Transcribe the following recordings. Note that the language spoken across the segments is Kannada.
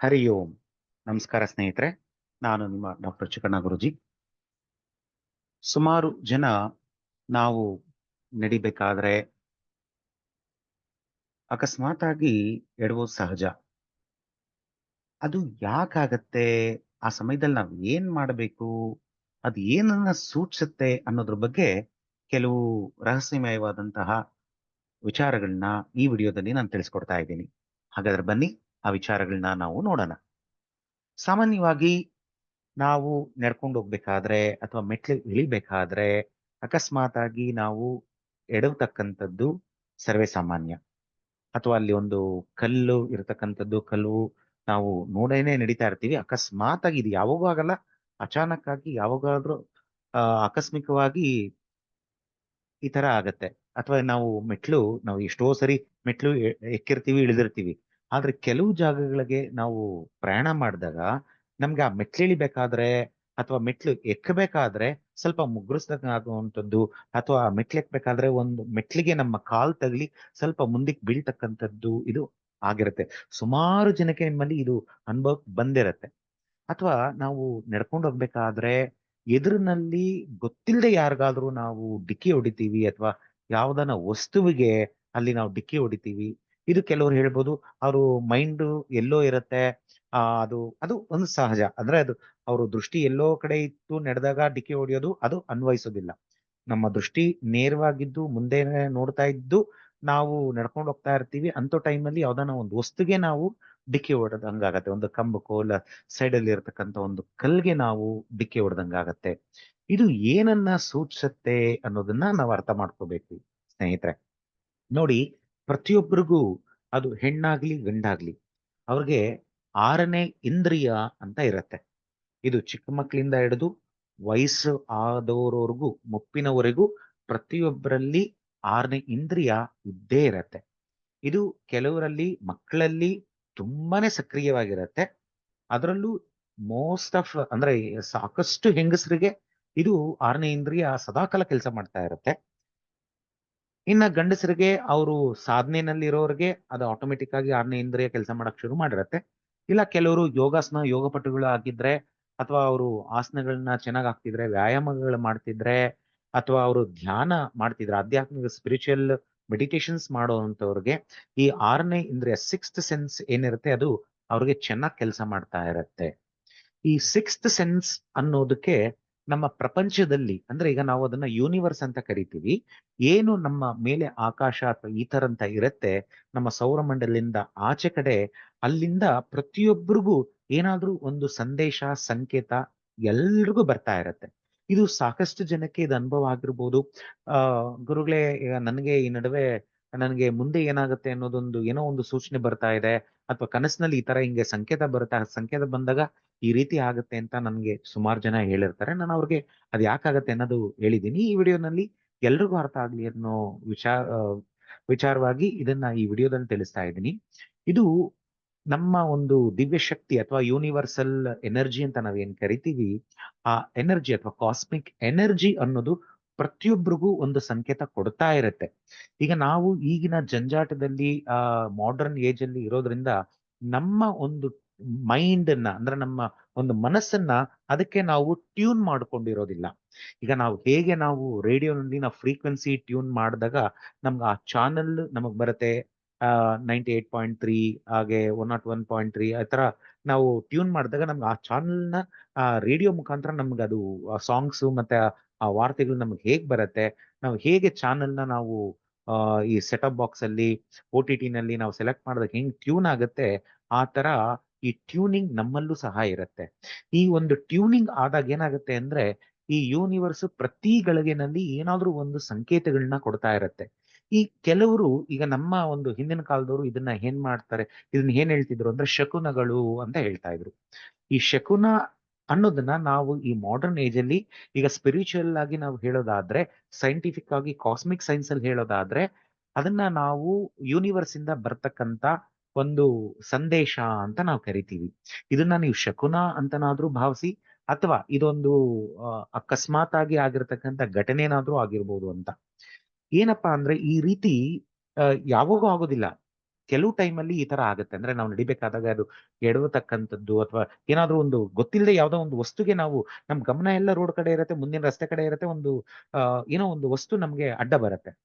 ಹರಿ ಓಂ. ನಮಸ್ಕಾರ ಸ್ನೇಹಿತರೆ, ನಾನು ನಿಮ್ಮ ಡಾಕ್ಟರ್ ಚಿಕ್ಕಣ್ಣ ಗುರುಜಿ. ಸುಮಾರು ಜನ ನಾವು ನಡಿಬೇಕಾದ್ರೆ ಅಕಸ್ಮಾತ್ ಆಗಿ ಎಡವೋದು ಸಹಜ. ಅದು ಯಾಕಾಗತ್ತೆ? ಆ ಸಮಯದಲ್ಲಿ ನಾವು ಏನ್ ಮಾಡಬೇಕು? ಅದು ಏನನ್ನ ಸೂಚಿಸುತ್ತೆ ಅನ್ನೋದ್ರ ಬಗ್ಗೆ ಕೆಲವು ರಹಸ್ಯಮಯವಾದಂತಹ ವಿಚಾರಗಳನ್ನ ಈ ವಿಡಿಯೋದಲ್ಲಿ ನಾನು ತಿಳಿಸ್ಕೊಡ್ತಾ ಇದ್ದೀನಿ. ಹಾಗಾದ್ರೆ ಬನ್ನಿ ಆ ವಿಚಾರಗಳನ್ನ ನಾವು ನೋಡೋಣ. ಸಾಮಾನ್ಯವಾಗಿ ನಾವು ನಡ್ಕೊಂಡು ಹೋಗ್ಬೇಕಾದ್ರೆ ಅಥವಾ ಮೆಟ್ಲು ಇಳಿಬೇಕಾದ್ರೆ ಅಕಸ್ಮಾತ್ ಆಗಿ ನಾವು ಎಡವತಕ್ಕಂಥದ್ದು ಸರ್ವೇ ಸಾಮಾನ್ಯ. ಅಥವಾ ಅಲ್ಲಿ ಒಂದು ಕಲ್ಲು ಇರತಕ್ಕಂಥದ್ದು ಕಲ್ಲು ನಾವು ನೋಡೇನೆ ನಡೀತಾ ಇರ್ತೀವಿ. ಅಕಸ್ಮಾತ್ ಆಗಿ ಇದು ಯಾವಾಗೂ ಆಗಲ್ಲ. ಅಚಾನಕ್ ಆಗಿ ಯಾವಾಗಾದ್ರೂ ಆಕಸ್ಮಿಕವಾಗಿ ಈ ತರ ಆಗತ್ತೆ. ಅಥವಾ ನಾವು ಮೆಟ್ಲು, ನಾವು ಎಷ್ಟೋ ಸರಿ ಮೆಟ್ಲು ಎಕ್ಕಿರ್ತೀವಿ, ಇಳಿದಿರ್ತೀವಿ. ಆದ್ರೆ ಕೆಲವು ಜಾಗಗಳಿಗೆ ನಾವು ಪ್ರಯಾಣ ಮಾಡಿದಾಗ ನಮ್ಗೆ ಆ ಮೆಟ್ಲು ಇಳಿಬೇಕಾದ್ರೆ ಅಥವಾ ಮೆಟ್ಲು ಎಕ್ಕಬೇಕಾದ್ರೆ ಸ್ವಲ್ಪ ಮುಗ್ರಿಸ್ತಕ್ಕಂಥದ್ದು ಅಥವಾ ಆ ಮೆಟ್ಲು ಎಕ್ಬೇಕಾದ್ರೆ ಒಂದು ಮೆಟ್ಲಿಗೆ ನಮ್ಮ ಕಾಲ್ ತಗಲಿ ಸ್ವಲ್ಪ ಮುಂದಕ್ಕೆ ಬೀಳ್ತಕ್ಕಂಥದ್ದು ಇದು ಆಗಿರುತ್ತೆ. ಸುಮಾರು ಜನಕ್ಕೆ ನಿಮ್ಮಲ್ಲಿ ಇದು ಅನುಭವ ಬಂದಿರತ್ತೆ. ಅಥವಾ ನಾವು ನಡ್ಕೊಂಡು ಹೋಗ್ಬೇಕಾದ್ರೆ ಎದುರಿನಲ್ಲಿ ಗೊತ್ತಿಲ್ಲದೆ ಯಾರಿಗಾದ್ರೂ ನಾವು ಡಿಕ್ಕಿ ಹೊಡಿತೀವಿ ಅಥವಾ ಯಾವ್ದಾನ ವಸ್ತುವಿಗೆ ಅಲ್ಲಿ ನಾವು ಡಿಕ್ಕಿ ಹೊಡಿತೀವಿ. ಇದು ಕೆಲವರು ಹೇಳ್ಬೋದು, ಅವರು ಮೈಂಡ್ ಎಲ್ಲೋ ಇರುತ್ತೆ, ಆ, ಅದು ಅದು ಒಂದು ಸಹಜ. ಅಂದ್ರೆ ಅದು ಅವರು ದೃಷ್ಟಿ ಎಲ್ಲೋ ಕಡೆ ಇತ್ತು, ನಡೆದಾಗ ಡಿಕ್ಕಿ ಹೊಡೆಯೋದು, ಅದು ಅನ್ವಯಿಸೋದಿಲ್ಲ. ನಮ್ಮ ದೃಷ್ಟಿ ನೇರವಾಗಿದ್ದು ಮುಂದೆ ನೋಡ್ತಾ ಇದ್ದು, ನಾವು ನಡ್ಕೊಂಡು ಹೋಗ್ತಾ ಇರ್ತೀವಿ ಅಂತ ಟೈಮಲ್ಲಿ ಯಾವ್ದಾನ ಒಂದು ವಸ್ತುಗೆ ನಾವು ಡಿಕ್ಕಿ ಹೊಡೆದಂಗಾಗತ್ತೆ. ಒಂದು ಕಂಬಕ್ಕೋ ಇಲ್ಲ ಸೈಡ್ ಅಲ್ಲಿ ಇರತಕ್ಕಂತ ಒಂದು ಕಲ್ಗೆ ನಾವು ಡಿಕ್ಕಿ ಹೊಡೆದಂಗಾಗತ್ತೆ. ಇದು ಏನನ್ನ ಸೂಚಿಸುತ್ತೆ ಅನ್ನೋದನ್ನ ನಾವು ಅರ್ಥ ಮಾಡ್ಕೋಬೇಕು, ಸ್ನೇಹಿತರೆ. ನೋಡಿ ಪ್ರತಿಯೊಬ್ಬರಿಗೂ ಅದು ಹೆಣ್ಣಾಗ್ಲಿ, ಗಂಡಾಗ್ಲಿ ಅವ್ರಿಗೆ ಆರನೇ ಇಂದ್ರಿಯ ಅಂತ ಇರತ್ತೆ. ಇದು ಚಿಕ್ಕ ಮಕ್ಕಳಿಂದ ಹಿಡಿದು ವಯಸ್ಸು ಆದವರವರೆಗೂ ಮುಪ್ಪಿನವರೆಗೂ ಪ್ರತಿಯೊಬ್ಬರಲ್ಲಿ ಆರನೇ ಇಂದ್ರಿಯ ಇದ್ದೇ ಇರತ್ತೆ. ಇದು ಕೆಲವರಲ್ಲಿ, ಮಕ್ಕಳಲ್ಲಿ ತುಂಬಾನೇ ಸಕ್ರಿಯವಾಗಿರತ್ತೆ. ಅದರಲ್ಲೂ ಮೋಸ್ಟ್ ಆಫ್ ಅಂದ್ರೆ ಸಾಕಷ್ಟು ಹೆಂಗಸರಿಗೆ ಇದು ಆರನೇ ಇಂದ್ರಿಯ ಸದಾಕಾಲ ಕೆಲಸ ಮಾಡ್ತಾ ಇರತ್ತೆ. ಇನ್ನ ಗಂಡಸರಿಗೆ ಅವರು ಸಾಧನೆನಲ್ಲಿ ಇರೋರಿಗೆ ಅದು ಆಟೋಮೆಟಿಕ್ ಆಗಿ ಆರನೇ ಇಂದ್ರಿಯ ಕೆಲಸ ಮಾಡಕ್ ಶುರು ಮಾಡಿರತ್ತೆ. ಇಲ್ಲ ಕೆಲವರು ಯೋಗಾಸನ ಯೋಗಪಟುಗಳು ಆಗಿದ್ರೆ ಅಥವಾ ಅವರು ಆಸನಗಳನ್ನ ಚೆನ್ನಾಗಿ ಹಾಕ್ತಿದ್ರೆ, ವ್ಯಾಯಾಮಗಳು ಮಾಡ್ತಿದ್ರೆ ಅಥವಾ ಅವರು ಧ್ಯಾನ ಮಾಡ್ತಿದ್ರೆ, ಆಧ್ಯಾತ್ಮಿಕ ಸ್ಪಿರಿಚುವಲ್ ಮೆಡಿಟೇಷನ್ಸ್ ಮಾಡೋವಂಥವ್ರಿಗೆ ಈ ಆರನೇ ಇಂದ್ರಿಯ ಸಿಕ್ಸ್ತ್ ಸೆನ್ಸ್ ಏನಿರುತ್ತೆ ಅದು ಅವ್ರಿಗೆ ಚೆನ್ನಾಗಿ ಕೆಲಸ ಮಾಡ್ತಾ ಇರತ್ತೆ. ಈ ಸಿಕ್ಸ್ತ್ ಸೆನ್ಸ್ ಅನ್ನೋದಕ್ಕೆ ನಮ್ಮ ಪ್ರಪಂಚದಲ್ಲಿ, ಅಂದ್ರೆ ಈಗ ನಾವು ಅದನ್ನ ಯೂನಿವರ್ಸ್ ಅಂತ ಕರಿತೀವಿ, ಏನು ನಮ್ಮ ಮೇಲೆ ಆಕಾಶ ಅಥವಾ ಈ ತರ ಅಂತ ಇರತ್ತೆ, ನಮ್ಮ ಸೌರಮಂಡಲಿಂದ ಆಚೆ ಕಡೆ, ಅಲ್ಲಿಂದ ಪ್ರತಿಯೊಬ್ಬರಿಗೂ ಏನಾದ್ರೂ ಒಂದು ಸಂದೇಶ, ಸಂಕೇತ ಎಲ್ರಿಗೂ ಬರ್ತಾ ಇರತ್ತೆ. ಇದು ಸಾಕಷ್ಟು ಜನಕ್ಕೆ ಇದು ಅನುಭವ ಆಗಿರ್ಬೋದು. ಆ, ಗುರುಗಳೇ, ಈಗ ನನಗೆ ಈ ನಡುವೆ, ನನಗೆ ಮುಂದೆ ಏನಾಗುತ್ತೆ ಅನ್ನೋದೊಂದು ಏನೋ ಒಂದು ಸೂಚನೆ ಬರ್ತಾ ಇದೆ. ಅಥವಾ ಕನಸಿನಲ್ಲಿ ಈ ತರ ಹಿಂಗೆ ಸಂಕೇತ ಬರುತ್ತೆ ಆ ಸಂಕೇತ ಬಂದಾಗ ಈ ರೀತಿ ಆಗುತ್ತೆ ಅಂತ ನನ್ಗೆ ಸುಮಾರು ಜನ ಹೇಳಿರ್ತಾರೆ. ನಾನು ಅವ್ರಿಗೆ ಅದ್ ಯಾಕಾಗತ್ತೆ ಅನ್ನೋದು ಹೇಳಿದ್ದೀನಿ. ಈ ವಿಡಿಯೋನಲ್ಲಿ ಎಲ್ರಿಗೂ ಅರ್ಥ ಆಗ್ಲಿ ಅನ್ನೋ ವಿಚಾರ, ವಿಚಾರವಾಗಿ ಇದನ್ನ ಈ ವಿಡಿಯೋದಲ್ಲಿ ತಿಳಿಸ್ತಾ ಇದ್ದೀನಿ. ಇದು ನಮ್ಮ ಒಂದು ದಿವ್ಯ ಶಕ್ತಿ ಅಥವಾ ಯೂನಿವರ್ಸಲ್ ಎನರ್ಜಿ ಅಂತ ನಾವೇನ್ ಕರಿತೀವಿ, ಆ ಎನರ್ಜಿ ಅಥವಾ ಕಾಸ್ಮಿಕ್ ಎನರ್ಜಿ ಅನ್ನೋದು ಪ್ರತಿಯೊಬ್ಬರಿಗೂ ಒಂದು ಸಂಕೇತ ಕೊಡ್ತಾ ಇರುತ್ತೆ. ಈಗ ನಾವು ಈಗಿನ ಜಂಜಾಟದಲ್ಲಿ, ಆ ಮಾಡರ್ನ್ ಏಜ್ ಅಲ್ಲಿ ಇರೋದ್ರಿಂದ ನಮ್ಮ ಒಂದು ಮೈಂಡ್ ಅನ್ನ ಅಂದ್ರೆ ನಮ್ಮ ಒಂದು ಮನಸ್ಸನ್ನ ಅದಕ್ಕೆ ನಾವು ಟ್ಯೂನ್ ಮಾಡ್ಕೊಂಡಿರೋದಿಲ್ಲ. ಈಗ ನಾವು ಹೇಗೆ ನಾವು ರೇಡಿಯೋನಲ್ಲಿ ನಾವು ಫ್ರೀಕ್ವೆನ್ಸಿ ಟ್ಯೂನ್ ಮಾಡಿದಾಗ ನಮ್ಗೆ ಆ ಚಾನಲ್ ನಮಗ್ ಬರುತ್ತೆ ನೈಂಟಿ ಏಟ್ ಪಾಯಿಂಟ್ ತ್ರೀ ಹಾಗೆ one nought one point three ಆ ತರ ನಾವು ಟ್ಯೂನ್ ಮಾಡಿದಾಗ ನಮ್ಗೆ ಆ ಚಾನಲ್ನ ಆ, ರೇಡಿಯೋ ಮುಖಾಂತರ ನಮ್ಗೆ ಅದು ಸಾಂಗ್ಸ್ ಮತ್ತೆ ಆ- ವಾರ್ತೆಗಳು ನಮ್ಗೆ ಹೇಗ್ ಬರುತ್ತೆ, ನಾವು ಹೇಗೆ ಚಾನಲ್ನ ನಾವು ಈ ಸೆಟಪ್ ಬಾಕ್ಸ್ ಅಲ್ಲಿ ಓ ಟಿ ಟಿನಲ್ಲಿ ನಾವು ಸೆಲೆಕ್ಟ್ ಮಾಡಿದಾಗ ಹೆಂಗ್ ಟ್ಯೂನ್ ಆಗುತ್ತೆ, ಆ ತರ ಈ ಟ್ಯೂನಿಂಗ್ ನಮ್ಮಲ್ಲೂ ಸಹ ಇರುತ್ತೆ. ಈ ಒಂದು ಟ್ಯೂನಿಂಗ್ ಆದಾಗ ಏನಾಗುತ್ತೆ ಅಂದ್ರೆ, ಈ ಯೂನಿವರ್ಸ್ ಪ್ರತಿ ಗಳಿಗೆನಲ್ಲಿ ಏನಾದ್ರೂ ಒಂದು ಸಂಕೇತಗಳನ್ನ ಕೊಡ್ತಾ ಇರುತ್ತೆ. ಈ ಕೆಲವರು, ಈಗ ನಮ್ಮ ಒಂದು ಹಿಂದಿನ ಕಾಲದವರು ಇದನ್ನ ಏನ್ ಮಾಡ್ತಾರೆ, ಇದನ್ನ ಏನ್ ಹೇಳ್ತಿದ್ರು ಅಂದ್ರೆ ಶಕುನಗಳು ಅಂತ ಹೇಳ್ತಾ ಇದ್ರು. ಈ ಶಕುನ ಅನ್ನೋದನ್ನ ನಾವು ಈ ಮಾಡರ್ನ್ ಏಜ್ ಅಲ್ಲಿ ಈಗ ಸ್ಪಿರಿಚುವಲ್ ಆಗಿ ನಾವು ಹೇಳೋದಾದ್ರೆ ಸೈಂಟಿಫಿಕ್ ಆಗಿ ಕಾಸ್ಮಿಕ್ ಸೈನ್ಸ್ ಅಲ್ಲಿ ಹೇಳೋದಾದ್ರೆ, ಅದನ್ನ ನಾವು ಯೂನಿವರ್ಸ್ ಇಂದ ಬರ್ತಕ್ಕಂತ ಒಂದು ಸಂದೇಶ ಅಂತ ನಾವು ಕರಿತೀವಿ. ಇದನ್ನ ನೀವು ಶಕುನ ಅಂತನಾದ್ರೂ ಭಾವಿಸಿ, ಅಥವಾ ಇದೊಂದು ಅಕಸ್ಮಾತ್ ಆಗಿ ಆಗಿರ್ತಕ್ಕಂಥ ಘಟನೆನಾದ್ರೂ ಆಗಿರ್ಬೋದು ಅಂತ. ಏನಪ್ಪಾ ಅಂದ್ರೆ ಈ ರೀತಿ ಯಾವಾಗೂ ಆಗೋದಿಲ್ಲ. ಕೆಲವು ಟೈಮಲ್ಲಿ ಈ ತರ ಆಗುತ್ತೆ. ಅಂದ್ರೆ ನಾವು ನಡಿಬೇಕಾದಾಗ ಅದು ಎಡವತಕ್ಕಂಥದ್ದು ಅಥವಾ ಏನಾದ್ರೂ ಒಂದು ಗೊತ್ತಿಲ್ಲದೆ ಯಾವ್ದೋ ಒಂದು ವಸ್ತುಗೆ ನಾವು ನಮ್ ಗಮನ ಎಲ್ಲ ರೋಡ್ ಕಡೆ ಇರುತ್ತೆ, ಮುಂದಿನ ರಸ್ತೆ ಕಡೆ ಇರುತ್ತೆ, ಒಂದು ಏನೋ ಒಂದು ವಸ್ತು ನಮ್ಗೆ ಅಡ್ಡ ಬರುತ್ತೆ.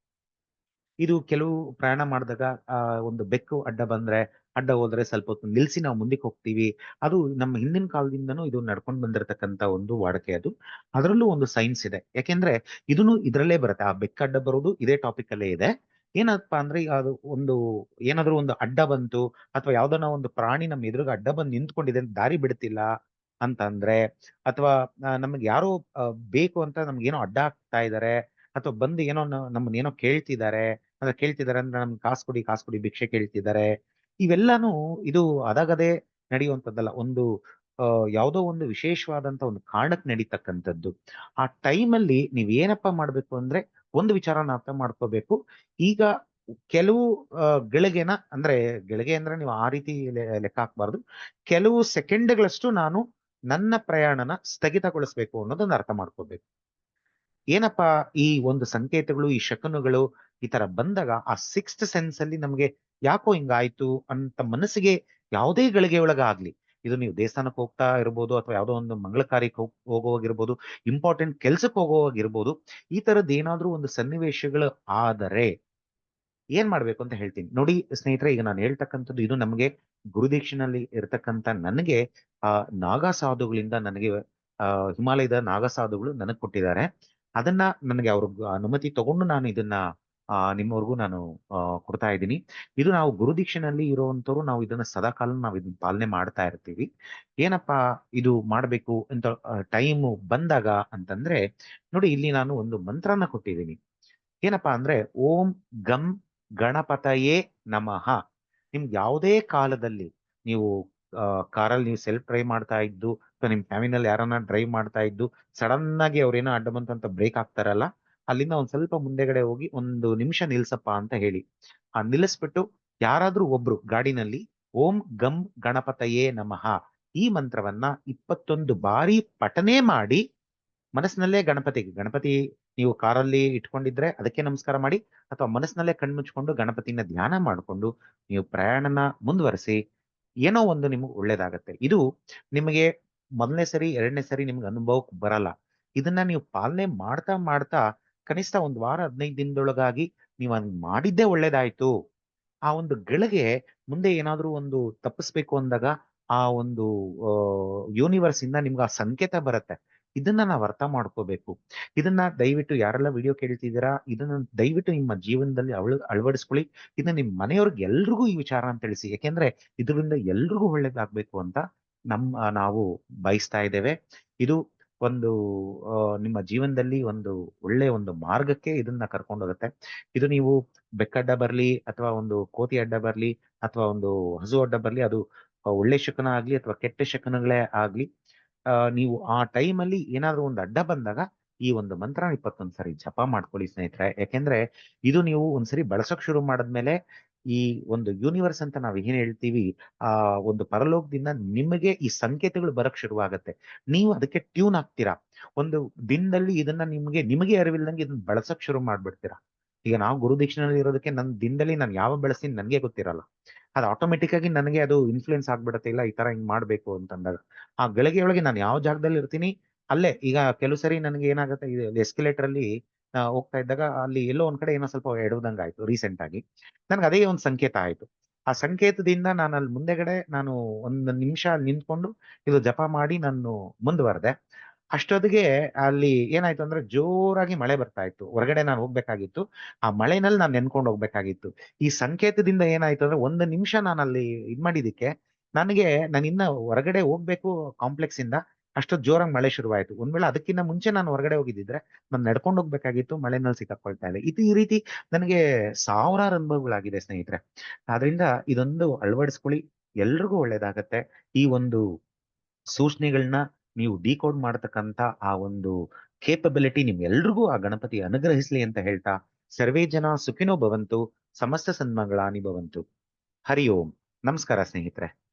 ಇದು ಕೆಲವು ಪ್ರಯಾಣ ಮಾಡಿದಾಗ, ಆ, ಒಂದು ಬೆಕ್ಕು ಅಡ್ಡ ಬಂದ್ರೆ, ಅಡ್ಡ ಹೋದ್ರೆ ಸ್ವಲ್ಪ ಹೊತ್ತು ನಿಲ್ಸಿ ನಾವು ಮುಂದಕ್ಕೆ ಹೋಗ್ತೀವಿ. ಅದು ನಮ್ಮ ಹಿಂದಿನ ಕಾಲದಿಂದನೂ ಇದು ನಡ್ಕೊಂಡು ಬಂದಿರತಕ್ಕಂತ ಒಂದು ವಾಡಿಕೆ ಅದು. ಅದರಲ್ಲೂ ಒಂದು ಸೈನ್ಸ್ ಇದೆ. ಯಾಕೆಂದ್ರೆ ಇದನ್ನು ಇದರಲ್ಲೇ ಬರುತ್ತೆ. ಆ ಬೆಕ್ಕ ಅಡ್ಡ ಬರೋದು ಇದೇ ಟಾಪಿಕ್ ಅಲ್ಲೇ ಇದೆ. ಏನಪ್ಪಾ ಅಂದ್ರೆ ಅದು ಒಂದು ಏನಾದ್ರೂ ಒಂದು ಅಡ್ಡ ಬಂತು ಅಥವಾ ಯಾವ್ದನ್ನ ಒಂದು ಪ್ರಾಣಿ ನಮ್ಮ ಎದುರುಗ ಅಡ್ಡ ಬಂದು ನಿಂತ್ಕೊಂಡಿದೆ ದಾರಿ ಬಿಡ್ತಿಲ್ಲ ಅಂತ ಅಂದ್ರೆ ಅಥವಾ ನಮ್ಗೆ ಯಾರೋ ಬೇಕು ಅಂತ ನಮ್ಗೆ ಏನೋ ಅಡ್ಡ ಆಗ್ತಾ ಇದಾರೆ ಅಥವಾ ಬಂದು ಏನೋ ನಮ್ಮನ್ನ ಏನೋ ಕೇಳ್ತಿದ್ದಾರೆ ಅಂದ್ರೆ ಕೇಳ್ತಿದ್ದಾರೆ ಅಂದ್ರೆ ನಮ್ಗೆ ಕಾಸು ಕೊಡಿ ಕಾಸು ಕೊಡಿ ಭಿಕ್ಷೆ ಕೇಳ್ತಿದ್ದಾರೆ ಇವೆಲ್ಲಾನು ಇದು ಅದಾಗದೆ ನಡೆಯುವಂಥದ್ದಲ್ಲ. ಒಂದು ಯಾವುದೋ ಒಂದು ವಿಶೇಷವಾದಂತ ಒಂದು ಕಾರಣಕ್ಕೆ ನಡೀತಕ್ಕಂಥದ್ದು. ಆ ಟೈಮಲ್ಲಿ ನೀವೇನಪ್ಪ ಮಾಡ್ಬೇಕು ಅಂದ್ರೆ ಒಂದು ವಿಚಾರನ ಅರ್ಥ ಮಾಡ್ಕೋಬೇಕು. ಈಗ ಕೆಲವು ಗಳಿಗೆನ ಅಂದ್ರೆ ಗಳಿಗೆ ಅಂದ್ರೆ ನೀವು ಆ ರೀತಿ ಲೆಕ್ಕ ಹಾಕ್ಬಾರ್ದು. ಕೆಲವು ಸೆಕೆಂಡ್ಗಳಷ್ಟು ನಾನು ನನ್ನ ಪ್ರಯಾಣನ ಸ್ಥಗಿತಗೊಳಿಸ್ಬೇಕು ಅನ್ನೋದನ್ನ ಅರ್ಥ ಮಾಡ್ಕೋಬೇಕು. ಏನಪ್ಪಾ, ಈ ಒಂದು ಸಂಕೇತಗಳು, ಈ ಶಕನುಗಳು ಈ ತರ ಬಂದಾಗ ಆ ಸಿಕ್ಸ್ತ್ ಸೆನ್ಸ್ ಅಲ್ಲಿ ನಮ್ಗೆ ಯಾಕೋ ಹಿಂಗಾಯ್ತು ಅಂತ ಮನಸ್ಸಿಗೆ ಯಾವುದೇ ಗಳಿಗೆ ಒಳಗಾಗ್ಲಿ. ಇದು ನೀವು ದೇವಸ್ಥಾನಕ್ಕೆ ಹೋಗ್ತಾ ಇರ್ಬೋದು ಅಥವಾ ಯಾವುದೋ ಒಂದು ಮಂಗಳ ಕಾರ್ಯಕ್ಕೆ ಹೋಗುವಾಗಿರ್ಬೋದು ಇಂಪಾರ್ಟೆಂಟ್ ಕೆಲ್ಸಕ್ಕೆ ಹೋಗುವಾಗಿರ್ಬೋದು, ಈ ತರದ್ ಏನಾದ್ರೂ ಒಂದು ಸನ್ನಿವೇಶಗಳು ಆದರೆ ಏನ್ ಮಾಡ್ಬೇಕು ಅಂತ ಹೇಳ್ತೀನಿ. ನೋಡಿ ಸ್ನೇಹಿತರೆ, ಈಗ ನಾನು ಹೇಳ್ತಕ್ಕಂಥದ್ದು ಇದು ನಮಗೆ ಗುರುದೀಕ್ಷಿನಲ್ಲಿ ಇರತಕ್ಕಂತ ನನಗೆ, ಆ, ನಾಗಾ ನನಗೆ, ಆ, ಹಿಮಾಲಯದ ನಾಗಸಾಧುಗಳು ನನಗೆ ಕೊಟ್ಟಿದ್ದಾರೆ. ಅದನ್ನ ನನಗೆ ಅವ್ರ ಅನುಮತಿ ತಗೊಂಡು ನಾನು ಇದನ್ನ ನಿಮ್ಮವರೆಗೂ ನಾನು ಕೊಡ್ತಾ ಇದ್ದೀನಿ. ಇದು ನಾವು ಗುರುದೀಕ್ಷೆನಲ್ಲಿ ಇರುವಂತವ್ರು ನಾವು ಇದನ್ನ ಸದಾಕಾಲ ನಾವು ಇದನ್ನ ಪಾಲನೆ ಮಾಡ್ತಾ ಇರ್ತೀವಿ. ಏನಪ್ಪಾ ಇದು ಮಾಡ್ಬೇಕು ಅಂತ ಟೈಮ್ ಬಂದಾಗ ಅಂತಂದ್ರೆ, ನೋಡಿ ಇಲ್ಲಿ ನಾನು ಒಂದು ಮಂತ್ರನ ಕೊಟ್ಟಿದ್ದೀನಿ. ಏನಪ್ಪಾ ಅಂದ್ರೆ, ಓಂ ಗಂ ಗಣಪತಯೇ ನಮಃ. ನಿಮ್ಗೆ ಯಾವುದೇ ಕಾಲದಲ್ಲಿ ನೀವು ಕಾರಲ್ಲಿ ನೀವು ಸೆಲ್ಫ್ ಡ್ರೈವ್ ಮಾಡ್ತಾ ಇದ್ದು, ಅಥವಾ ನಿಮ್ ಫ್ಯಾಮಿಲಿನಲ್ಲಿ ಯಾರನ್ನ ಡ್ರೈವ್ ಮಾಡ್ತಾ ಇದ್ದು ಸಡನ್ ಆಗಿ ಅವ್ರೇನೋ ಅಡ್ಡ ಬಂತ ಬ್ರೇಕ್ ಹಾಕ್ತಾರಲ್ಲ ಅಲ್ಲಿಂದ ಒಂದ್ ಸ್ವಲ್ಪ ಮುಂದೆಗಡೆ ಹೋಗಿ ಒಂದು ನಿಮಿಷ ನಿಲ್ಸಪ್ಪ ಅಂತ ಹೇಳಿ. ಆ ನಿಲ್ಲಿಸ್ಬಿಟ್ಟು ಯಾರಾದ್ರೂ ಒಬ್ರು ಗಾಡಿನಲ್ಲಿ ಓಂ ಗಂ ಗಣಪತಯೇ ನಮಃ ಈ ಮಂತ್ರವನ್ನ ಇಪ್ಪತ್ತೊಂದು ಬಾರಿ ಪಠನೆ ಮಾಡಿ ಮನಸ್ಸಿನಲ್ಲೇ ಗಣಪತಿಗೆ ಗಣಪತಿ ನೀವು ಕಾರಲ್ಲಿ ಇಟ್ಕೊಂಡಿದ್ರೆ ಅದಕ್ಕೆ ನಮಸ್ಕಾರ ಮಾಡಿ ಅಥವಾ ಮನಸ್ಸಿನಲ್ಲೇ ಕಣ್ಮುಚ್ಕೊಂಡು ಗಣಪತಿನ ಧ್ಯಾನ ಮಾಡಿಕೊಂಡು ನೀವು ಪ್ರಯಾಣನ ಮುಂದುವರಿಸಿ ಏನೋ ಒಂದು ನಿಮ್ಗೆ ಒಳ್ಳೇದಾಗತ್ತೆ. ಇದು ನಿಮಗೆ ಮೊದಲನೇ ಸರಿ, ಎರಡನೇ ಸರಿ ನಿಮ್ಗೆ ಅನುಭವಕ್ಕೆ ಬರಲ್ಲ. ಇದನ್ನ ನೀವು ಪಾಲನೆ ಮಾಡ್ತಾ ಮಾಡ್ತಾ ಕನಿಷ್ಠ ಒಂದು ವಾರ, ಹದಿನೈದು ದಿನದೊಳಗಾಗಿ ನೀವು ಹಂಗ್ ಮಾಡಿದ್ದೇ ಒಳ್ಳೇದಾಯ್ತು. ಆ ಒಂದು ಗಳಿಗೆ ಮುಂದೆ ಏನಾದ್ರೂ ಒಂದು ತಪ್ಪಿಸ್ಬೇಕು ಅಂದಾಗ ಆ ಒಂದು ಯೂನಿವರ್ಸ್ ಇಂದ ನಿಮ್ಗೆ ಆ ಸಂಕೇತ ಬರುತ್ತೆ. ಇದನ್ನ ನಾವು ಅರ್ಥ ಮಾಡ್ಕೋಬೇಕು. ಇದನ್ನ ದಯವಿಟ್ಟು ಯಾರೆಲ್ಲ ವಿಡಿಯೋ ಕೇಳ್ತಿದ್ದೀರಾ, ಇದನ್ನ ದಯವಿಟ್ಟು ನಿಮ್ಮ ಜೀವನದಲ್ಲಿ ಅಳ, ಅಳವಡಿಸ್ಕೊಳ್ಳಿ. ಇದನ್ನ ನಿಮ್ಮ ಮನೆಯವ್ರಿಗೆ ಎಲ್ರಿಗೂ ಈ ವಿಚಾರ ತಿಳಿಸಿ. ಯಾಕೆಂದ್ರೆ ಇದರಿಂದ ಎಲ್ರಿಗೂ ಒಳ್ಳೇದಾಗ್ಬೇಕು ಅಂತ ನಮ್ಮ, ನಾವು ಬಯಸ್ತಾ ಇದ್ದೇವೆ. ಇದು ಒಂದು ನಿಮ್ಮ ಜೀವನದಲ್ಲಿ ಒಂದು ಒಳ್ಳೆ ಒಂದು ಮಾರ್ಗಕ್ಕೆ ಇದನ್ನ ಕರ್ಕೊಂಡು ಹೋಗುತ್ತೆ. ಇದು ನೀವು ಬೆಕ್ಕಡ್ಡ ಬರ್ಲಿ ಅಥವಾ ಒಂದು ಕೋತಿ ಅಡ್ಡ ಬರ್ಲಿ ಅಥವಾ ಒಂದು ಹಸು ಅಡ್ಡ ಬರ್ಲಿ ಅದು ಒಳ್ಳೆ ಶಕನ ಆಗ್ಲಿ ಅಥವಾ ಕೆಟ್ಟ ಶಕನಗಳೇ ಆಗ್ಲಿ ಆ, ನೀವು ಆ ಟೈಮಲ್ಲಿ ಏನಾದ್ರೂ ಒಂದು ಅಡ್ಡ ಬಂದಾಗ ಈ ಒಂದು ಮಂತ್ರ ಇಪ್ಪತ್ತೊಂದ್ ಸರಿ ಜಪ ಮಾಡ್ಕೊಳ್ಳಿ ಸ್ನೇಹಿತರೆ. ಯಾಕೆಂದ್ರೆ ಇದು ನೀವು ಒಂದ್ಸರಿ ಬಳಸಕ್ ಶುರು ಮಾಡಿದ್ಮೇಲೆ ಈ ಒಂದು ಯೂನಿವರ್ಸ್ ಅಂತ ನಾವು ಏನ್ ಹೇಳ್ತೀವಿ, ಆ ಒಂದು ಪರಲೋಕದಿಂದ ನಿಮಗೆ ಈ ಸಂಕೇತಗಳು ಬರಕ್ ಶುರುವಾಗತ್ತೆ. ನೀವು ಅದಕ್ಕೆ ಟ್ಯೂನ್ ಆಗ್ತೀರಾ? ಒಂದು ದಿನದಲ್ಲಿ ಇದನ್ನ ನಿಮ್ಗೆ, ನಿಮಗೆ ಅರಿವಿಲ್ದಂಗೆ ಇದನ್ನ ಬಳಸಕ್ ಶುರು ಮಾಡ್ಬಿಡ್ತೀರಾ? ಈಗ ನಾವು ಗುರು ದೀಕ್ಷೆನಲ್ಲಿ ಇರೋದಕ್ಕೆ ನನ್ನ ದಿನದಲ್ಲಿ ನಾನು ಯಾವ ಬೆಳೆಸ್ತೀನಿ ನನಗೆ ಗೊತ್ತಿರಲ್ಲ. ಅದು ಆಟೋಮೆಟಿಕ್ ಆಗಿ ನನಗೆ ಅದು ಇನ್ಫ್ಲುಯೆನ್ಸ್ ಆಗ್ಬಿಡತ್ತೆ, ಇಲ್ಲ ಈ ತರ ಹಿಂಗ್ ಮಾಡ್ಬೇಕು ಅಂತಂದಾಗ. ಆ ಗಳಿಗೆ ಒಳಗೆ ನಾನು ಯಾವ ಜಾಗದಲ್ಲಿ ಇರ್ತೀನಿ, ಅಲ್ಲೇ. ಈಗ ಕೆಲವು ಸರಿ ನನಗೆ ಏನಾಗುತ್ತೆ ಎಸ್ಕಲೇಟರ್ ಅಲ್ಲಿ ಹೋಗ್ತಾ ಇದ್ದಾಗ ಅಲ್ಲಿ ಎಲ್ಲೋ ಒಂದ್ ಕಡೆ ಏನೋ ಸ್ವಲ್ಪ ಎಡುವುದಂಗೆ ಆಯ್ತು ರೀಸೆಂಟ್ ಆಗಿ. ನನ್ಗೆ ಅದೇ ಒಂದು ಸಂಕೇತ ಆಯ್ತು. ಆ ಸಂಕೇತದಿಂದ ನಾನು ಅಲ್ಲಿ ಮುಂದೆಗಡೆ ನಾನು ಒಂದು ನಿಮಿಷ ನಿಂತ್ಕೊಂಡು ಇದು ಜಪ ಮಾಡಿ ನಾನು ಮುಂದುವರೆದೆ. ಅಷ್ಟೊತ್ತಿಗೆ ಅಲ್ಲಿ ಏನಾಯ್ತು ಅಂದ್ರೆ ಜೋರಾಗಿ ಮಳೆ ಬರ್ತಾ ಇತ್ತು. ಹೊರಗಡೆ ನಾನು ಹೋಗ್ಬೇಕಾಗಿತ್ತು. ಆ ಮಳೆನಲ್ಲಿ ನಾನು ನೆನ್ಕೊಂಡು ಹೋಗ್ಬೇಕಾಗಿತ್ತು. ಈ ಸಂಕೇತದಿಂದ ಏನಾಯ್ತು ಅಂದ್ರೆ ಒಂದು ನಿಮಿಷ ನಾನು ಅಲ್ಲಿ ಇದ್ ಮಾಡಿದಕ್ಕೆ ನನಗೆ ನಾನು ಇನ್ನ ಹೊರಗಡೆ ಹೋಗ್ಬೇಕು ಕಾಂಪ್ಲೆಕ್ಸ್ ಇಂದ ಅಷ್ಟೊತ್ತು ಜೋರಾಗಿ ಮಳೆ ಶುರುವಾಯ್ತು. ಒಂದ್ ವೇಳೆ ಅದಕ್ಕಿಂತ ಮುಂಚೆ ನಾನು ಹೊರಗಡೆ ಹೋಗಿದ್ದಿದ್ರೆ ನಾನು ನಡ್ಕೊಂಡು ಹೋಗ್ಬೇಕಾಗಿತ್ತು, ಮಳೆನಲ್ಲಿ ಸಿಕ್ಕಾಕೊಳ್ತಾ ಇದೆ ಇದು ಈ ರೀತಿ ನನಗೆ ಸಾವಿರಾರು ಅನುಭವಗಳಾಗಿದೆ ಸ್ನೇಹಿತರೆ. ಆದ್ರಿಂದ ಇದೊಂದು ಅಳವಡಿಸ್ಕೊಳ್ಳಿ. ಎಲ್ರಿಗೂ ಒಳ್ಳೇದಾಗತ್ತೆ. ಈ ಒಂದು ಸೂಚನೆಗಳನ್ನ ನೀವು ಡಿಕೋಡ್ ಮಾಡತಕ್ಕಂತ ಆ ಒಂದು ಕೇಪಬಿಲಿಟಿ ನಿಮ್ಗೆಲ್ರಿಗೂ ಆ ಗಣಪತಿ ಅನುಗ್ರಹಿಸ್ಲಿ ಅಂತ ಹೇಳ್ತಾ, ಸರ್ವೇ ಜನ ಸುಖಿನೋ ಭವಂತು, ಸಮಸ್ತ ಸನ್ಮಂಗಳಾನಿ ಭವಂತು. ಹರಿ ಓಂ. ನಮಸ್ಕಾರ ಸ್ನೇಹಿತರೆ.